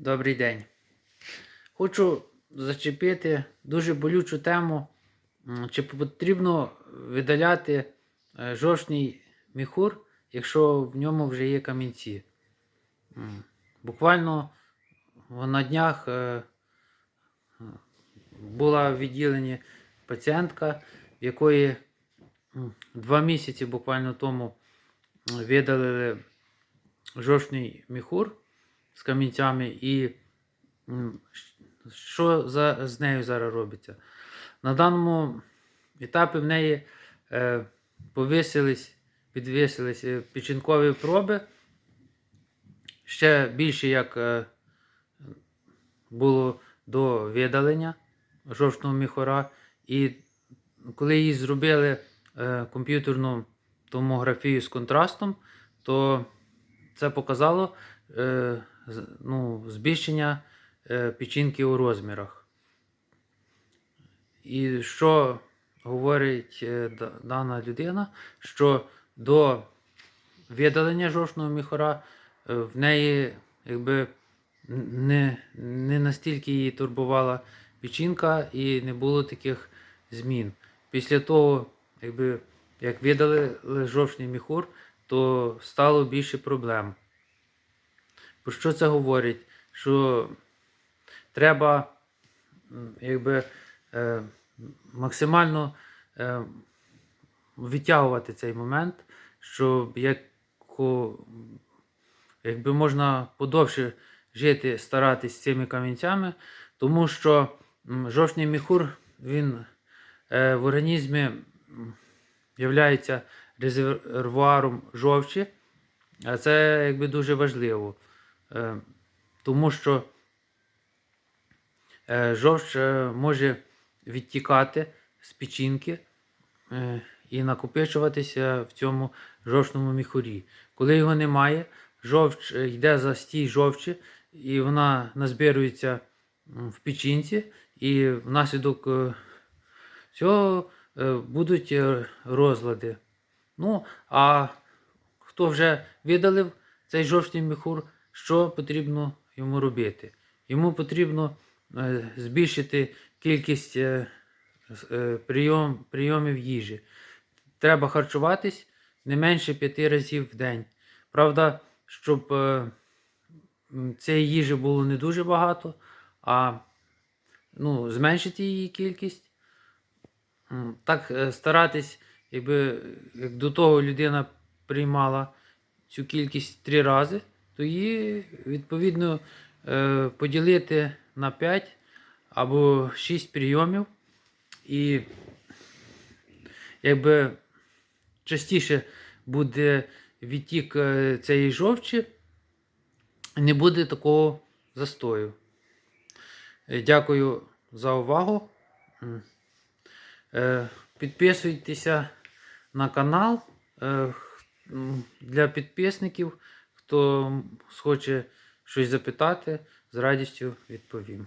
Добрий день. Хочу зачепити дуже болючу тему, чи потрібно видаляти е, жовчний міхур, якщо в ньому вже є камінці. Буквально на днях е, була в відділенні пацієнтка, в якої два місяці буквально тому видалили жовчний міхур з камінцями і що за, з нею зараз робиться. На даному етапі в неї е, повисились, підвисились е, печінкові проби ще більше, як е, було до видалення жовчного міхора. І коли їй зробили е, комп'ютерну томографію з контрастом, то це показало е, ну, збільшення е, печінки у розмірах. І що говорить е, дана людина, що до видалення жовчного міхора е, в неї якби не, не настільки її турбувала печінка і не було таких змін. Після того, якби, як видали жовчний міхур, то стало більше проблем. Про що це говорить? Що треба якби, е, максимально е, відтягувати цей момент, щоб як, якби можна подовше жити, старатись з цими камінцями, тому що жовчний міхур він е, в організмі є резервуаром жовчі, а це якби дуже важливо. Е, тому що е, жовч е, може відтікати з печінки і накопичуватися в цьому жовчному міхурі. Коли його немає, жовч йде за стій жовчі, і вона назбирується в печінці, і внаслідок цього будуть розлади. Ну, а хто вже видалив цей жовчний міхур, що потрібно йому робити? Йому потрібно е, збільшити кількість е, е, прийом, прийомів їжі. Треба харчуватись не менше п'яти разів в день. Правда, щоб цієї їжі було не дуже багато, а ну, зменшити її кількість. Так старатись, якби як до того людина приймала цю кількість три рази, то її відповідно е, поділити на 5 або 6 прийомів. І якби частіше буде відтік е, цієї жовчі, не буде такого застою. Е, Дякую за увагу. Підписуйтеся на канал для підписників. Хто схоче щось запитати, з радістю відповім.